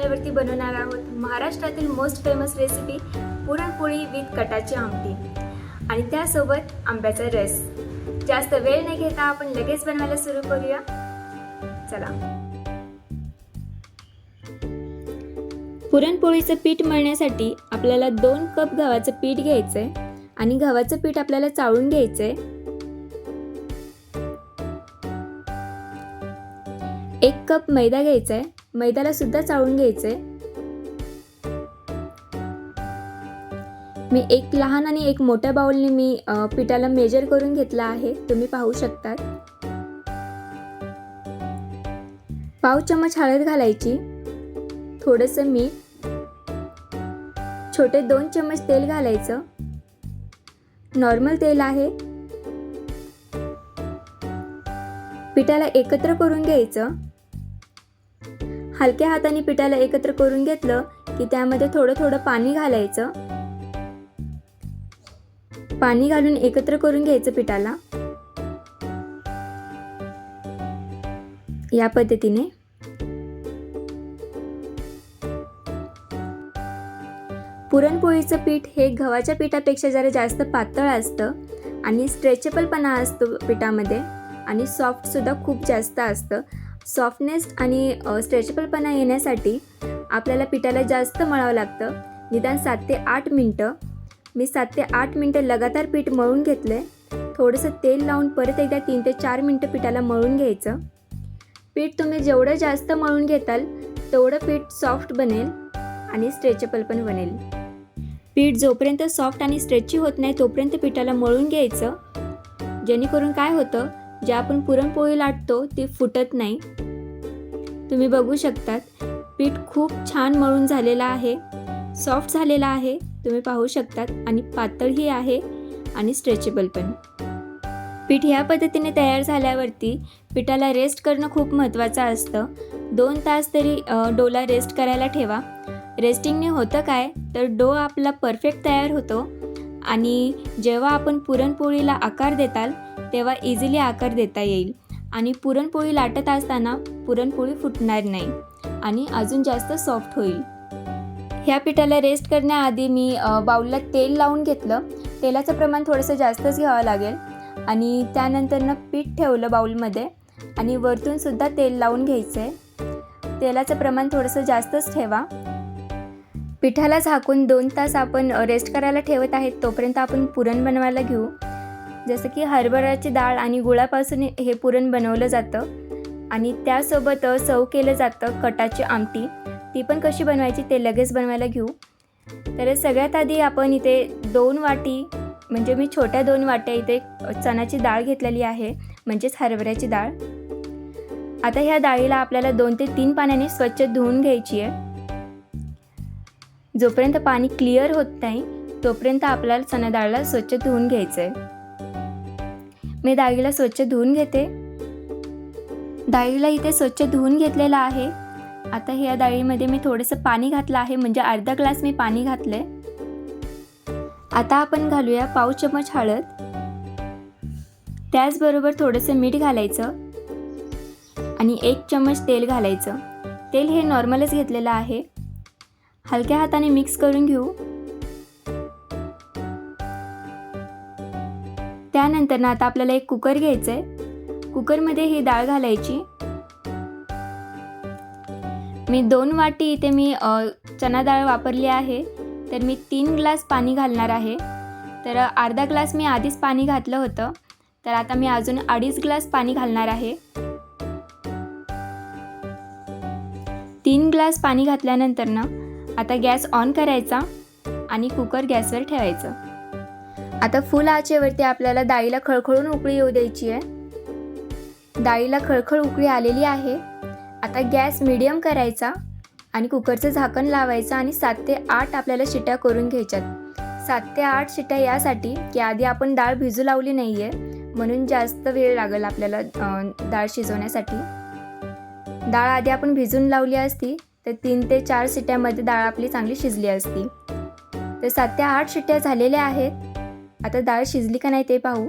चॅनलवरती बनवणार आहोत महाराष्ट्रातील most famous recipe puranpoli with कटाची आमटी. आणि त्यासोबत आंब्याचा रस. जास्त वेळ न घेता आपण लगेच बनवायला सुरू करूया. चला. पुरणपोळीचं पीठ मळण्यासाठी आपल्याला दोन कप गव्हाचं पीठ घ्यायचं आहे आणि गव्हाचं पीठ आपल्याला चाळून घ्यायचं आहे एक कप मैदा घ्यायचा आहे मैद्याला सुद्धा चाळून घ्यायचं आहे मी एक लहान आणि एक मोठ्या बाउलने मी पिठाला मेजर करून घेतला आहे. तुम्ही पाहू शकता पाव चमच हळद घालायची. थोडंसं मीठ. छोटे दोन चमच तेल घालायचं. नॉर्मल तेल आहे. पिठाला एकत्र करून घ्यायचं. हलक्या हाताने पिठाला एकत्र करून घेतलं की त्यामध्ये थोडं थोडं पाणी घालायचं. पाणी घालून एकत्र करून घ्यायचं पिठाला. या पद्धतीने. पुरणपोळीचं पीठ हे गव्हाच्या पिठापेक्षा जरा जास्त पातळ असतं आणि स्ट्रेचेबलपणा असतो पिठामध्ये आणि सॉफ्टसुद्धा खूप जास्त असतं. सॉफ्टनेस आणि स्ट्रेचेबलपणा येण्यासाठी आपल्याला पिठाला जास्त मळावं लागतं. निदान सात ते आठ मिनटं. मी सात ते आठ मिनटं लगातार पीठ मळून घेतलं आहे थोडंसं तेल लावून परत एकदा तीन ते चार मिनटं पिठाला मळून घ्यायचं. पीठ तुम्ही जेवढं जास्त मळून घेताल तेवढं पीठ सॉफ्ट बनेल आणि स्ट्रेचेबल पण बनेल. पीठ जोपर्यंत सॉफ्ट आणि स्ट्रेची होत नाही तोपर्यंत पिठाला मळून घ्यायचं. जेणेकरून काय होतं जे आपण पुरणपोळी लाटतो ते फुटत नाही. तुम्ही बघू शकतात. पीठ खूप छान मळून झालेलं आहे. सॉफ्ट झालेलं आहे. तुम्ही पाहू शकतात. आणि पातळही आहे. आणि स्ट्रेचेबल पण. पीठ ह्या पद्धतीने तयार झाल्यावरती पिठाला रेस्ट करणं खूप महत्त्वाचं असतं. दोन तास तरी डोला रेस्ट करायला ठेवा. रेस्टिंगने होतं काय? तर डो आपला परफेक्ट तयार होतो. आणि जेव्हा आपण पुरणपोळीला आकार देताल तेव्हा इझिली आकार देता येईल. आणि पुरणपोळी लाटत असताना पुरणपोळी फुटणार नाही आणि अजून जास्त सॉफ्ट होईल. ह्या पिठाला रेस्ट करण्याआधी मी बाऊलला बाउलला तेल लावून घेतलं. तेलाचं प्रमाण थोडंसं जास्तच घ्यावं लागेल. आणि त्यानंतरनं पीठ ठेवलं बाउलमध्ये. आणि वरतूनसुद्धा तेल लावून घ्यायचं आहे तेलाचं प्रमाण थोडंसं जास्तच ठेवा. पिठाला झाकून दोन तास आपण रेस्ट करायला ठेवत आहेत तोपर्यंत आपण पुरण बनवायला घेऊ. जसं की हरभऱ्याची डाळ आणि गुळापासून हे पुरण बनवलं जातं. आणि त्यासोबत सव केलं जातं कटाची आमटी. ती पण कशी बनवायची ते लगेच बनवायला घेऊ. तर सगळ्यात आधी आपण इथे दोन वाटी म्हणजे मी छोट्या दोन वाट्या इथे चण्याची डाळ घेतलेली आहे म्हणजेच हरभऱ्याची डाळ. आता ह्या डाळीला आपल्याला दोन ते तीन पाण्याने स्वच्छ धुवून घ्यायची आहे. जोपर्यंत पाणी क्लिअर होत नाही तोपर्यंत आपल्याला चणा डाळला स्वच्छ धुवून घ्यायचं आहे मी डाळीला स्वच्छ धुवून घेते. डाळीला इथे स्वच्छ धुवून घेतलेलं आहे. आता ह्या डाळीमध्ये मी थोडंसं पाणी घातलं आहे म्हणजे अर्धा ग्लास मी पाणी घातलं आहे आता आपण घालूया पाव चमच हळद. त्याचबरोबर थोडंसं मीठ घालायचं. आणि एक चम्मच तेल घालायचं. तेल हे नॉर्मलच घेतलेलं आहे. हलक्या हाताने मिक्स करून घेऊ. त्यानंतर ना आता आपल्याला एक कुकर घ्यायचं आहे कुकरमध्ये ही डाळ घालायची. मी दोन वाटी इथे मी चना डाळ वापरली आहे. तर मी तीन ग्लास पाणी घालणार आहे. तर अर्धा ग्लास मी आधीच पाणी घातलं होतं. तर आता मी अजून अडीच ग्लास पाणी घालणार आहे. तीन ग्लास पाणी घातल्यानंतर ना आता गॅस ऑन करायचा आणि कुकर गॅसवर ठेवायचं. आता फुल आचेवरती आपल्याला डाळीला खळखळून उकळी येऊ द्यायची आहे. डाळीला खळखळ उकळी आलेली आहे. आता गॅस मिडियम करायचा आणि कुकरचं झाकण लावायचं आणि सात ते आठ आपल्याला शिट्या करून घ्यायच्यात. सात ते आठ शिट्या यासाठी की आधी आपण डाळ भिजू लावली नाही आहे म्हणून जास्त वेळ लागेल आपल्याला डाळ शिजवण्यासाठी. डाळ आधी आपण भिजून लावली असती तर तीन ते चार शिट्यामध्ये डाळ आपली चांगली शिजली असती. तर सात ते आठ शिट्ट्या झालेल्या आहेत. आता डाळ शिजली का नाही ते पाहू.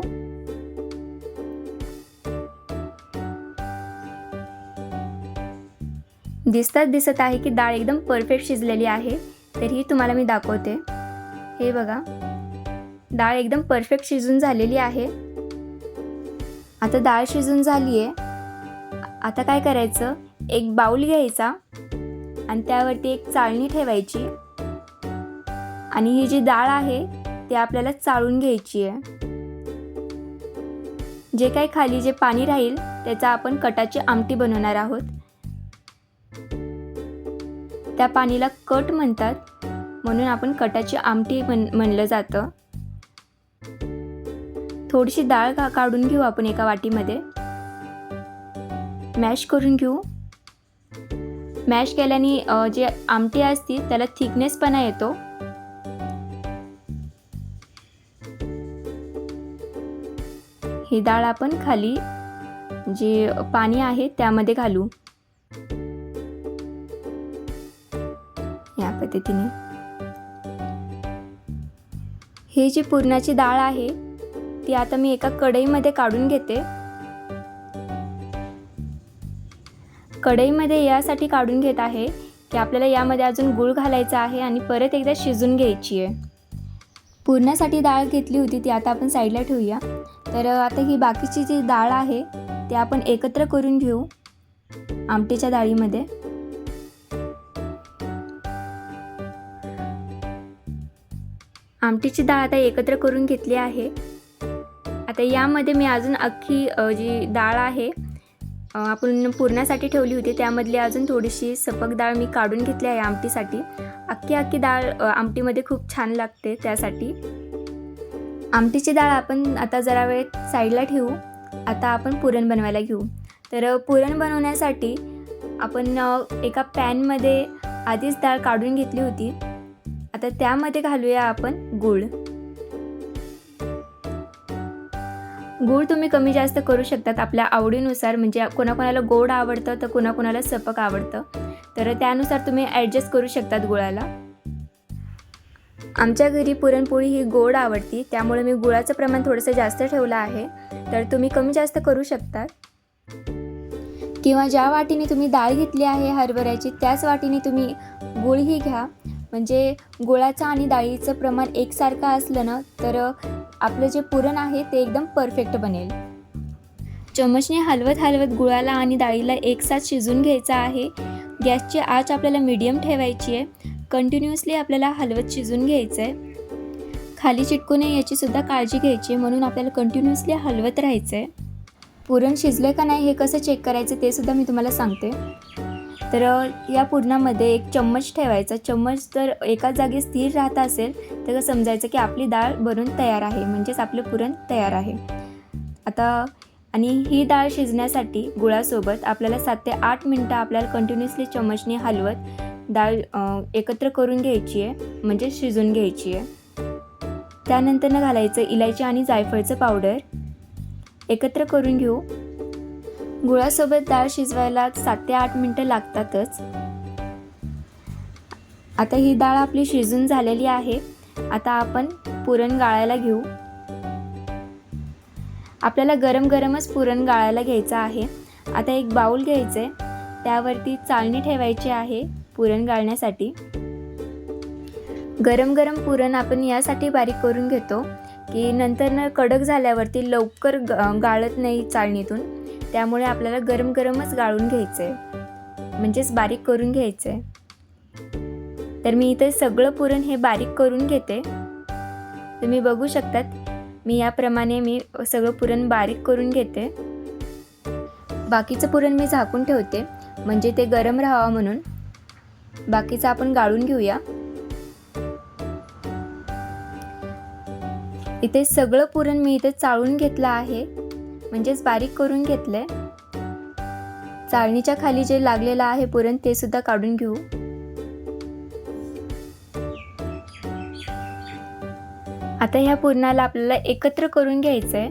दिसताच दिसत आहे की डाळ एकदम परफेक्ट शिजलेली आहे तरीही तुम्हाला मी दाखवते. हे बघा. डाळ एकदम परफेक्ट शिजून झालेली आहे. आता डाळ शिजून झाली आहे आता काय करायचं? एक बाऊल घ्यायचा आणि त्यावरती एक चाळणी ठेवायची. आणि ही जी डाळ आहे ती आपल्याला चाळून घ्यायची आहे. जे काही खाली जे पाणी राहील त्याचा आपण कटाची आमटी बनवणार आहोत. त्या पाणीला कट म्हणतात. म्हणून आपण कटाची आमटी म्हण म्हणलं जातं. थोडीशी डाळ का काढून घेऊ आपण एका वाटीमध्ये. मॅश करून घेऊ. मॅश केल्याने जे आमटी असते त्याला थिकनेसपणा येतो. ही डाळ आपण खाली जे पाणी आहे त्यामध्ये घालू. या पद्धतीने. हे जी पुरणाची डाळ आहे ती आता मी एका कढईमध्ये काढून घेते. कढईमध्ये यासाठी काढून घेत आहे की आपल्याला यामध्ये अजून गूळ घालायचा आहे आणि परत एकदा शिजून घ्यायची आहे. पुरणासाठी डाळ घेतली होती ती आता आपण साईडला ठेवूया. तर आता ही बाकीची जी डाळ आहे ते आपण एकत्र करून घेऊ आमटीच्या डाळीमध्ये. आमटीची डाळ आता एकत्र करून घेतली आहे. आता यामध्ये मी अजून अख्खी जी डाळ आहे आपण पुरण्यासाठी ठेवली होती त्यामधली अजून थोडीशी सपक डाळ मी काढून घेतली आहे आमटीसाठी. अख्खी अख्खी डाळ आमटीमध्ये खूप छान लागते त्यासाठी. आमटीची डाळ आपण आता जरा वेळ साईडला ठेवू. आता आपण पुरण बनवायला घेऊ. तर पुरण बनवण्यासाठी आपण एका पॅनमध्ये आधीच डाळ काढून घेतली होती. आता त्यामध्ये घालूया आपण गूळ. गूळ तुम्ही कमी जास्त करू शकतात आपल्या आवडीनुसार. म्हणजे कोणाकोणाला गोड आवडतं तर कोणाकोणाला सपक आवडतं. तर त्यानुसार तुम्ही ॲडजस्ट करू शकतात गुळाला. आमच्या घरी पुरणपोळी ही गोड आवडती त्यामुळे मी गुळाचं प्रमाण थोडंसं जास्त ठेवलं आहे. तर तुम्ही कमी जास्त करू शकतात किंवा ज्या वाटीने तुम्ही डाळ घेतली आहे हरभऱ्याची त्याच वाटीने तुम्ही गुळही घ्या. म्हणजे गुळाचं आणि डाळीचं प्रमाण एकसारखं असलं ना तर आपलं जे पुरण आहे ते एकदम परफेक्ट बनेल. चमचने हलवत हलवत गुळाला आणि डाळीला एकसाथ शिजून घ्यायचा आहे. गॅसची आच आपल्याला मीडियम ठेवायची आहे. कंटिन्युअसली आपल्याला हलवत शिजून घ्यायचं आहे खाली चिटकू नये याची सुद्धा काळजी घ्यायची म्हणून आपल्याला कंटिन्युअसली हलवत राहायचं आहे पुरण शिजलं का नाही हे कसं चेक करायचं ते सुद्धा मी तुम्हाला सांगते. तर या पुरणामध्ये एक चम्मच ठेवायचा. चम्मच जर एका जागी स्थिर राहत असेल तर समजायचं की आपली डाळ बनून तयार आहे म्हणजेच आपलं पुरण तयार आहे. आता आणि ही डाळ शिजण्यासाठी गुळासोबत आपल्याला सात ते आठ मिनटं आपल्याला कंटिन्युअसली चम्मचने हलवत डाळ एकत्र करून घ्यायची आहे म्हणजे शिजून घ्यायची आहे. त्यानंतरनं घालायचं इलायची आणि जायफळचं पावडर. एकत्र करून घेऊ. गुळासोबत डाळ शिजवायला सात ते आठ मिनटं लागतातच. आता ही डाळ आपली शिजून झालेली आहे. आता आपण पुरण गाळायला घेऊ. आपल्याला गरम गरमच पुरण गाळायला घ्यायचं आहे. आता एक बाऊल घ्यायचं आहे त्यावरती चाळणी ठेवायची आहे पुरण गाळण्यासाठी. गरम गरम पुरण आपण यासाठी बारीक करून घेतो की नंतर कडक झाल्यावरती लवकर ग गाळत नाही चाळणीतून त्यामुळे आपल्याला गरम गरमच गाळून घ्यायचं आहे म्हणजेच बारीक करून घ्यायचं आहे तर मी इथे सगळं पुरण हे बारीक करून घेते. तुम्ही बघू शकतात मी याप्रमाणे मी सगळं पुरण बारीक करून घेते. बाकीचं पुरण मी झाकून ठेवते. म्हणजे ते गरम राहावं म्हणून. बाकीचं आपण गाळून घेऊया. इथे सगळं पुरण मी इथे चाळून घेतलं आहे. म्हणजेच बारीक करून घेतलंय. चाळणीच्या खाली जे लागलेलं आहे पुरण ते सुद्धा काढून घेऊ. आता ह्या पुरणाला आपल्याला एकत्र करून घ्यायचंय.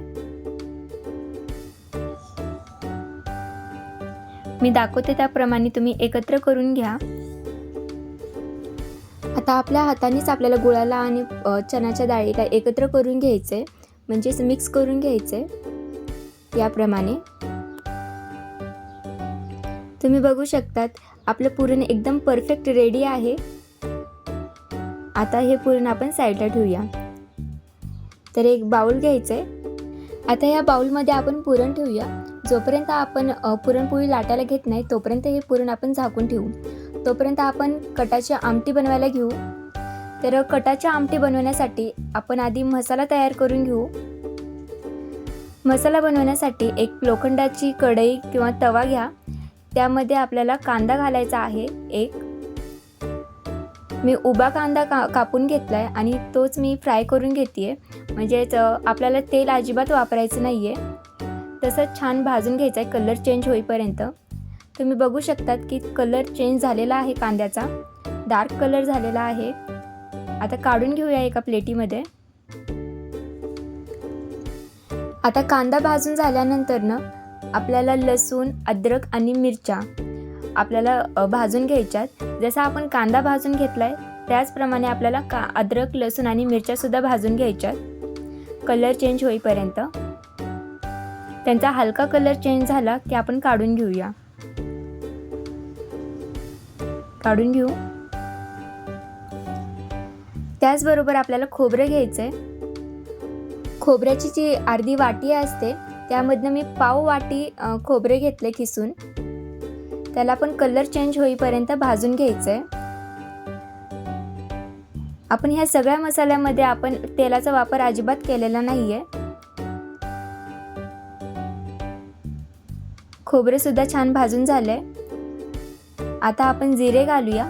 मी दाखवते त्याप्रमाणे तुम्ही एकत्र करून घ्या. आता आपल्या हातानेच आपल्याला गुळाला आणि चण्याच्या डाळीला एकत्र करून घ्यायचे म्हणजेच मिक्स करून घ्यायचे. याप्रमाणे. तुम्ही बघू शकतात आपलं पुरण एकदम परफेक्ट रेडी आहे. आता हे पुरण आपण साईडला ठेवूया. तर एक बाऊल घ्यायचं आहे आता या बाऊलमध्ये आपण पुरण ठेवूया. जोपर्यंत आपण पुरणपोळी लाटायला घेत नाही तोपर्यंत हे पुरण आपण झाकून ठेवू. तोपर्यंत आपण कटाची आमटी बनवायला घेऊ. तर कटाची आमटी बनवण्यासाठी आपण आधी मसाला तयार करून घेऊ. मसाला बनवण्यासाठी एक लोखंडाची कढई किंवा तवा घ्या. त्यामध्ये आपल्याला कांदा घालायचा आहे एक. मी उभा कांदा का कापून घेतला आहे आणि तोच मी फ्राय करून घेते आहे म्हणजेच आपल्याला तेल अजिबात वापरायचं नाही आहे तसंच छान भाजून घ्यायचा आहे कलर चेंज होईपर्यंत. तुम्ही बघू शकतात की कलर चेंज झालेला आहे कांद्याचा. डार्क कलर झालेला आहे. आता काढून घेऊया एका प्लेटीमध्ये. आता कांदा भाजून झाल्यानंतर ना आपल्याला लसूण अद्रक आणि मिरच्या आपल्याला भाजून घ्यायच्यात. जसा आपण कांदा भाजून घेतला आहे त्याचप्रमाणे आपल्याला का अद्रक लसूण आणि मिरच्यासुद्धा भाजून घ्यायच्यात. कलर चेंज होईपर्यंत. त्यांचा हलका कलर चेंज झाला की आपण काढून घेऊया. काढून घेऊ. त्याचबरोबर आपल्याला खोबरं घ्यायचं आहे खोबऱ्याची जी अर्धी वाटी असते त्यामधनं मी पाव वाटी खोबरे घेतले किसून त्याला आपण कलर चेंज होईपर्यंत भाजून घ्यायचं आहे आपण ह्या सगळ्या मसाल्यामध्ये आपण तेलाचा वापर अजिबात केलेला नाही आहे खोबरंसुद्धा छान भाजून झालं आहे आता आपण जिरे घालूया.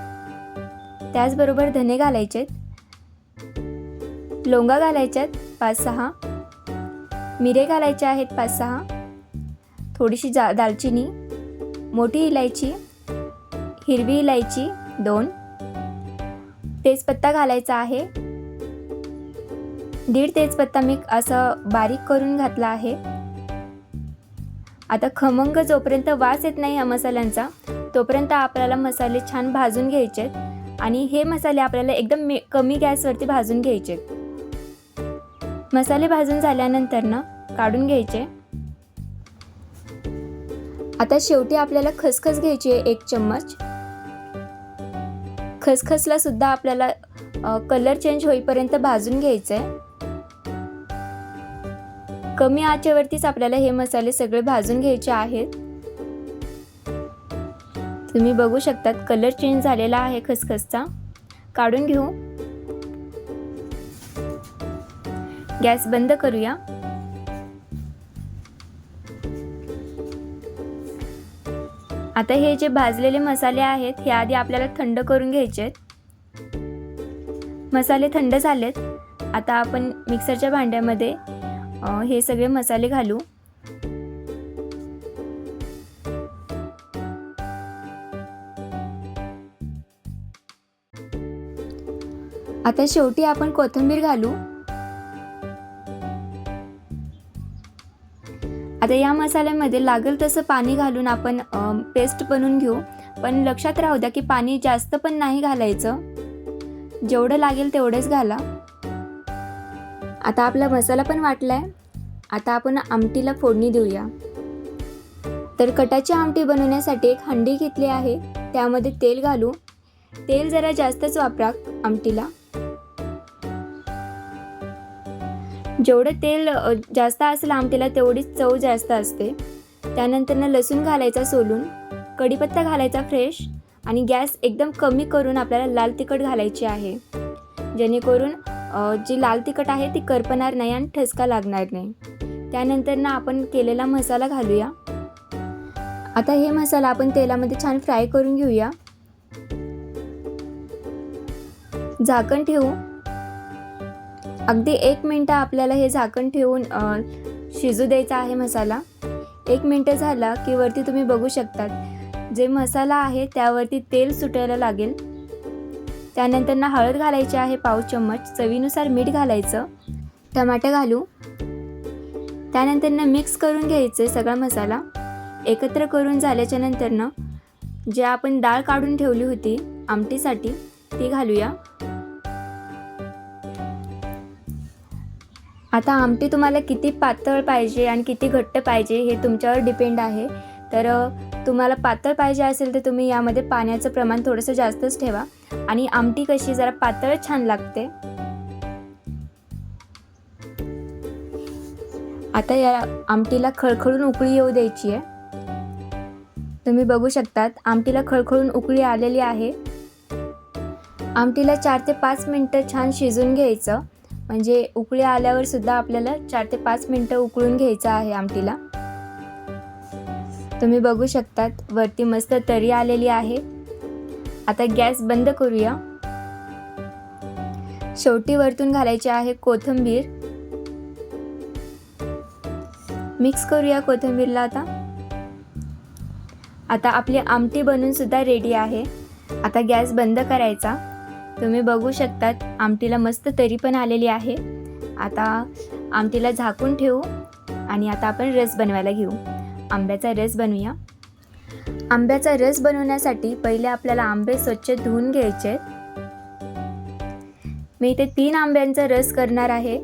त्याचबरोबर धने घालायचेत. लोंगा घालायच्यात पाच सहा मिरे घालायचे आहेत पाच सहा थोडीशी जा दालचिनी. मोठी इलायची. हिरवी इलायची दोन. तेजपत्ता घालायचा आहे. दीड तेजपत्ता मी असं बारीक करून घातला आहे. आता खमंग जोपर्यंत वास येत नाही या मसाल्यांचा तोपर्यंत आपल्याला मसाले छान भाजून घ्यायचे आणि हे मसाले आपल्याला एकदम मे कमी गॅसवरती भाजून घ्यायचे मसाले भाजून झाल्यानंतर ना काढून घ्यायचे. आता शेवटी आपल्याला खसखस घ्यायची आहे एक चम्मच. खसखसला सुद्धा आपल्याला कलर चेंज होईपर्यंत भाजून घ्यायचं आहे कमी आचेवरतीच आपल्याला हे मसाले सगळे भाजून घ्यायचे आहेत. तुम्ही बघू शकतात कलर चेंज झालेला आहे खसखसचा. काढून घेऊ. गॅस बंद करूया. आता हे जे भाजलेले मसाले आहेत हे आधी आपल्याला थंड करून घ्यायचे आहेत. मसाले थंड झालेत. आता आपण मिक्सरच्या भांड्यामध्ये हे सगळे मसाले घालू. आता शेवटी आपण कोथिंबीर घालू. आता या मसाल्यामध्ये लागेल तसं पाणी घालून आपण पेस्ट बनवून घेऊ. पण लक्षात राहू द्या की पाणी जास्त पण नाही घालायचं. जेवढं लागेल तेवढंच घाला. आता आपला मसाला पण वाटला आहे आता आपण आमटीला फोडणी देऊया. तर कटाची आमटी बनवण्यासाठी एक हंडी घेतली आहे. त्यामध्ये तेल घालू. तेल जरा जास्तच वापरा आमटीला. जेवढं तेल जास्त असेल आमटीला तेवढीच चव जास्त असते. त्यानंतरनं लसूण घालायचा सोलून कढीपत्ता घालायचा फ्रेश आणि गॅस एकदम कमी करून आपल्याला लाल तिखट घालायची आहे. जेणेकरून जी लाल तिखट आहे ती करपणार नाही आणि ठसका लागणार नाही. त्यानंतर ना आपण केलेला मसाला घालूया. आता हे मसाला आपण तेलामध्ये छान फ्राय करून घेऊया. झाकण ठेवू. अगदी एक मिनटं आपल्याला हे झाकण ठेवून शिजू द्यायचा आहे मसाला. एक मिनटं झाला की वरती तुम्ही बघू शकतात. जे मसाला आहे त्यावरती तेल सुटायला लागेल. त्यानंतर ना हळद घालायची आहे पाव चम्मच चवीनुसार मीठ घालायचं टमाटे घालू. त्यानंतर ना मिक्स करून घ्यायचे सगळा मसाला. एकत्र करून झाल्याच्या नंतरनं जे आपण डाळ काढून ठेवली होती आमटीसाठी ती घालूया. आता आमटी तुम्हाला किती पातळ पाहिजे आणि किती घट्ट पाहिजे हे तुमच्यावर डिपेंड आहे. तर तुम्हाला पातळ पाहिजे असेल तर तुम्ही यामध्ये पाण्याचं प्रमाण थोडंसं जास्तच ठेवा. आणि आमटी कशी जरा पातळ छान लागते. आता या आमटीला खळखळून उकळी येऊ द्यायची आहे. तुम्ही बघू शकतात आमटीला खळखळून उकळी आलेली आहे. आमटीला चार ते पाच मिनटं छान शिजून घ्यायचं. म्हणजे उकळी आल्यावर सुद्धा आपल्याला चार ते पाच मिनटं उकळून घ्यायचं आहे आमटीला. तुम्ही बघू शकतात वरती मस्त तरी आलेली आहे. आता गॅस बंद करूया. शेवटी वरतून घालायची आहे कोथिंबीर. मिक्स करूया कोथिंबीरला आता. आता आपली आमटी बनून सुद्धा रेडी आहे. आता गॅस बंद करायचा. तुम्ही बघू शकतात आमटीला मस्त तरी पण आलेली आहे. आता आमटीला झाकून ठेवू आणि आता आपण रस बनवायला घेऊ. आंब्याचा रस बनवूया. आंब्याचा रस बनवण्यासाठी पहिले आपल्याला आंबे स्वच्छ धुवून घ्यायचे. मी इथे तीन आंब्यांचा रस करणार आहे.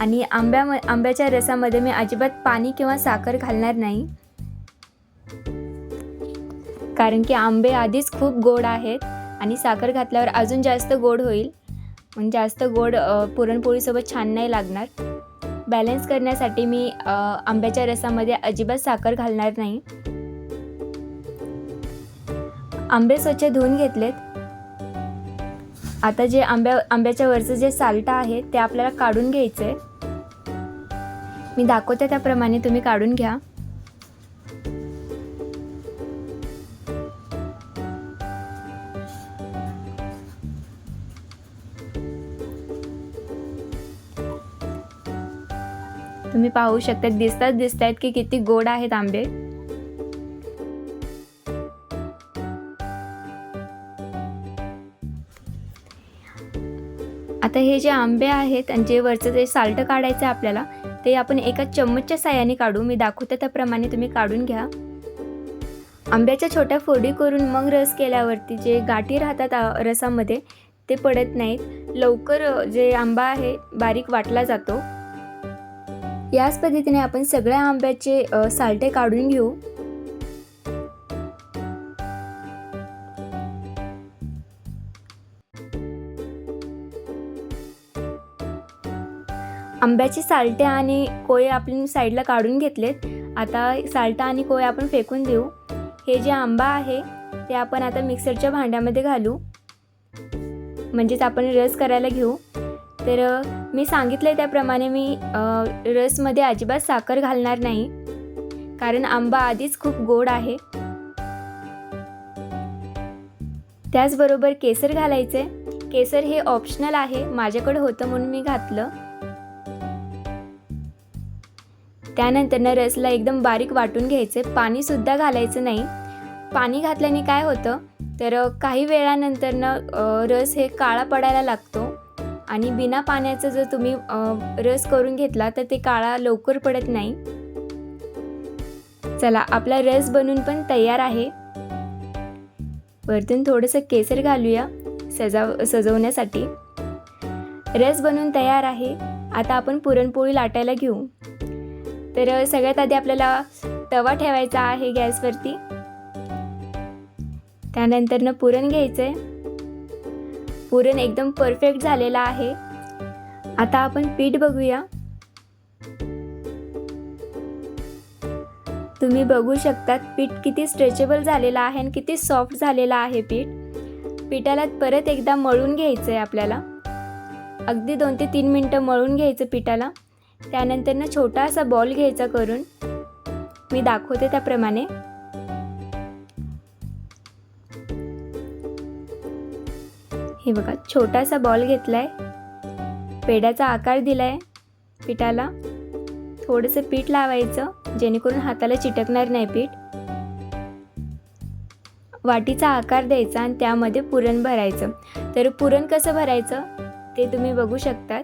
आणि आंब्या आंब्याच्या रसामध्ये मी अजिबात पाणी किंवा साखर घालणार नाही. कारण की आंबे आधीच खूप गोड आहेत आणि साखर घातल्यावर अजून जास्त गोड होईल. म्हणजे जास्त गोड पुरणपोळीसोबत छान नाही लागणार. बॅलन्स करण्यासाठी मी आंब्याच्या रसामध्ये अजिबात साखर घालणार नाही. आंबे स्वच्छ धुवून घेतलेत. आता जे आंब्या आंब्याच्या वरचं जे साल्टा आहे ते आपल्याला काढून घ्यायचं आहे मी दाखवते त्याप्रमाणे तुम्ही काढून घ्या. तुम्ही पाहू शकता दिसतात दिसत आहेत की किती गोड आहेत आंबे. आता हे जे आंबे आहेत आणि जे वरचं जे साल्ट काढायचं आहे आपल्याला ते आपण एका चम्मचच्या साह्याने काढू. मी दाखवते त्याप्रमाणे तुम्ही काढून घ्या. आंब्याच्या छोट्या फोडी करून मग रस केल्यावरती जे गाठी राहतात रसामध्ये ते पडत नाहीत. लवकर जे आंबा आहे बारीक वाटला जातो. याच पद्धतीने आपण सगळ्या आंब्याचे साल्टे काढून घेऊ. आंब्याचे साल्टे आणि कोळे आपण साईडला काढून घेतलेत. आता साल्टा आणि कोळे आपण फेकून देऊ. हे जे आंबा आहे ते आपण आता मिक्सरच्या भांड्यामध्ये घालू. म्हणजेच आपण रस करायला घेऊ. तर मी सांगितलं आहे त्याप्रमाणे मी रसमध्ये अजिबात साखर घालणार नाही. कारण आंबा आधीच खूप गोड आहे. त्याचबरोबर केसर घालायचे केसर हे ऑप्शनल आहे. माझ्याकडे होतं म्हणून मी घातलं. त्यानंतर रसला एकदम बारीक वाटून घ्यायचे पाणीसुद्धा घालायचं नाही. पाणी घातल्याने काय होतं? तर काही वेळानंतरनं रस हे काळा पडायला लागतो. आणि बिना पाण्याचं जर तुम्ही रस करून घेतला तर ते काळा लवकर पडत नाही. चला आपला रस बनून पण तयार आहे. वरतून थोडंसं केसर घालूया सजाव सजवण्यासाठी. रस बनून तयार आहे. आता आपण पुरणपोळी लाटायला घेऊ. तर सगळ्यात आधी आपल्याला तवा ठेवायचा आहे गॅसवरती. त्यानंतरनं पुरण घ्यायचं आहे पुरण एकदम परफेक्ट झालेलं आहे. आता आपण पीठ बघूया. तुम्ही बघू शकतात पीठ किती स्ट्रेचेबल झालेलं आहे आणि किती सॉफ्ट झालेलं आहे पीठ. पिठाला परत एकदा मळून घ्यायचं आहे आपल्याला. अगदी दोन ते तीन मिनटं मळून घ्यायचं पिठाला. त्यानंतर ना छोटा असा बॉल घ्यायचा करून. मी दाखवते त्याप्रमाणे. हे बघा छोटासा बॉल घेतलाय. पेड्याचा आकार दिलाय पिठाला. थोडंसं पीठ लावायचं जेणेकरून हाताला चिटकणार नाही पीठ. वाटीचा आकार द्यायचा आणि त्यामध्ये पुरण भरायचं. तर पुरण कसं भरायचं? ते तुम्ही बघू शकतात.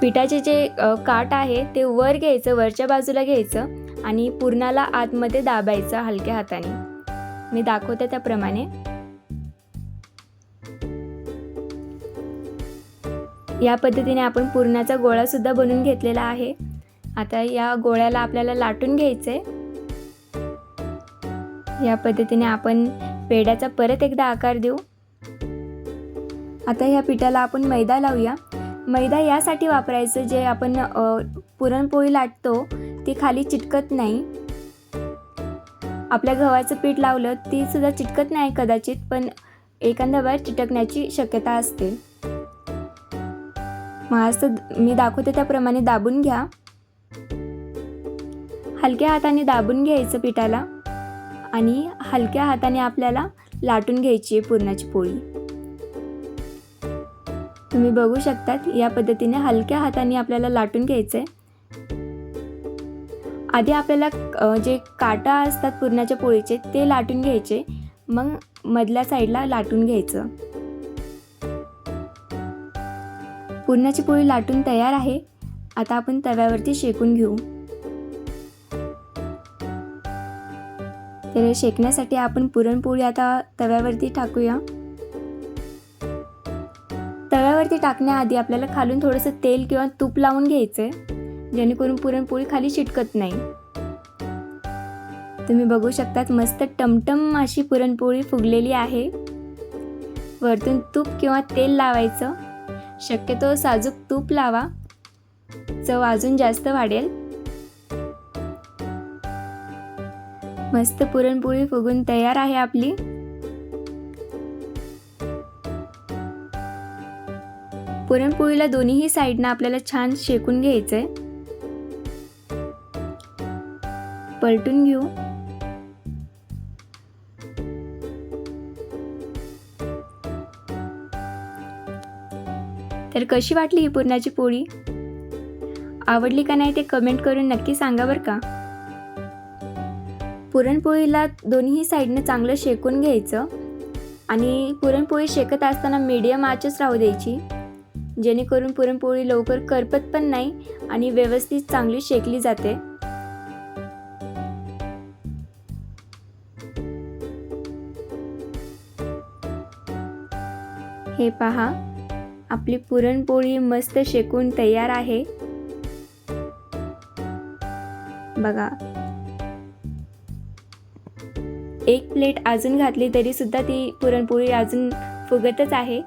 पिठाचे जे काट आहे ते वर घ्यायचं वरच्या बाजूला घ्यायचं आणि पुरणाला आतमध्ये दाबायचं हलक्या हाताने. मी दाखवते त्याप्रमाणे. या पद्धतीने आपण पुरणाचा गोळासुद्धा बनवून घेतलेला आहे. आता या गोळ्याला आपल्याला लाटून घ्यायचं आहे या पद्धतीने आपण पेड्याचा परत एकदा आकार देऊ. आता ह्या पिठाला आपण मैदा लावूया. मैदा यासाठी वापरायचं जे आपण पुरणपोळी लाटतो ती खाली चिटकत नाही. आपल्या गव्हाचं पीठ लावलं ती सुद्धा चिटकत नाही कदाचित पण एखाद्या बाहेर चिटकण्याची शक्यता असते. मग मी दाखवते त्याप्रमाणे दाबून घ्या. हलक्या हाताने दाबून घ्यायचं पिठाला आणि हलक्या हाताने आपल्याला लाटून घ्यायची आहे पुरणाची पोळी. तुम्ही बघू शकतात या पद्धतीने हलक्या हाताने आपल्याला लाटून घ्यायचं आहे आधी आपल्याला जे काटा असतात पुरणाच्या पोळीचे ते लाटून घ्यायचे. मग मधल्या साईडला लाटून घ्यायचं. पुरणाची पोळी लाटून तयार आहे. आता आपण तव्यावरती शेकून घेऊ. तर शेकण्यासाठी आपण पुरणपोळी आता तव्यावरती टाकूया. तव्यावरती टाकण्याआधी आपल्याला खालून थोडंसं तेल किंवा तूप लावून घ्यायचं आहे जेणेकरून पुरणपोळी खाली चिटकत नाही. तुम्ही बघू शकतात मस्त टमटम अशी पुरणपोळी फुगलेली आहे. वरतून तूप किंवा तेल लावायचं. शक्यतो साजूक तूप लावा. चव अजून जास्त वाढेल. मस्त पुरणपोळी फुगून तयार आहे आपली. पुरणपोळीला दोन्हीही साईडनं आपल्याला छान शेकून घ्यायचं आहे पलटून घेऊ. तर कशी वाटली ही पुरणाची पोळी? आवडली का नाही ते कमेंट करून नक्की सांगा बरं का? पुरणपोळीला दोन्ही साईडनं चांगलं शेकून घ्यायचं आणि पुरणपोळी शेकत असताना मीडियम आचच राहू द्यायची. जेणेकरून पुरणपोळी लवकर करपत पण नाही आणि व्यवस्थित चांगली शेकली जाते. हे पहा. आपली पुरणपोळी मस्त शेकून तयार आहे. बघा. एक प्लेट अजून घातली तरी सुद्धा ती पुरणपोळी अजून फुगतच आहे.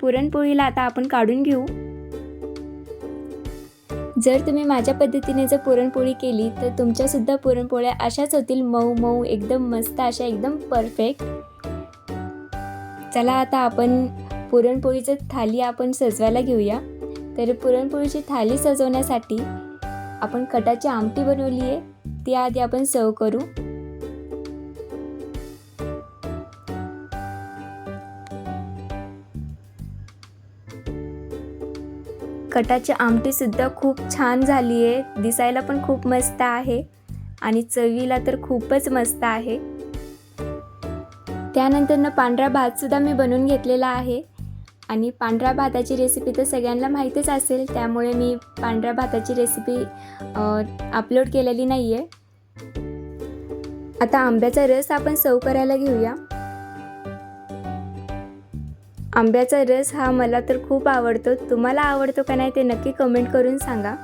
पुरणपोळीला आता आपण काढून घेऊ. जर तुम्ही माझ्या पद्धतीने जर पुरणपोळी केली तर तुमच्यासुद्धा पुरणपोळ्या अशाच होतील. मऊ मऊ एकदम मस्त अशा एकदम परफेक्ट चला आता आपण पुरणपोळीचं थाली आपण सजवायला घेऊया. तर पुरणपोळीची थाली सजवण्यासाठी आपण कटाची आमटी बनवली आहे. ती आधी आपण सर्व करू. कटाची आमटीसुद्धा खूप छान झाली आहे. दिसायला पण खूप मस्त आहे. आणि चवीला तर खूपच मस्त आहे. त्यानंतरनं पांढरा भातसुद्धा मी बनवून घेतलेला आहे. आणि पांढऱ्या भाताची रेसिपी तर सगळ्यांना माहितीच असेल त्यामुळे मी पांढऱ्या भाताची रेसिपी अपलोड केलेली नाही आहे आता आंब्याचा रस आपण सर्व करायला घेऊया. आंब्याचा रस हा मला तर खूप आवडतो. तुम्हाला आवडतो का नाही ते नक्की कमेंट करून सांगा.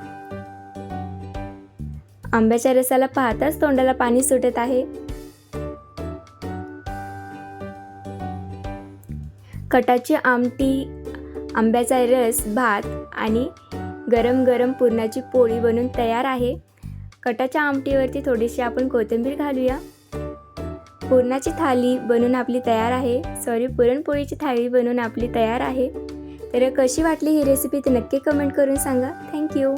आंब्याच्या रसाला पाहताच तोंडाला पाणी सुटत आहे. कटाची आमटी आंब्याचा रस भात आणि गरम गरम पुरणाची पोळी बनून तयार आहे. कटाच्या आमटीवरती थोडीशी आपण कोथिंबीर घालूया. पुरणाची थाली बनून आपली तयार आहे. सॉरी पुरणपोळीची थाळी बनून आपली तयार आहे. तर कशी वाटली ही रेसिपी ते नक्की कमेंट करून सांगा. थँक्यू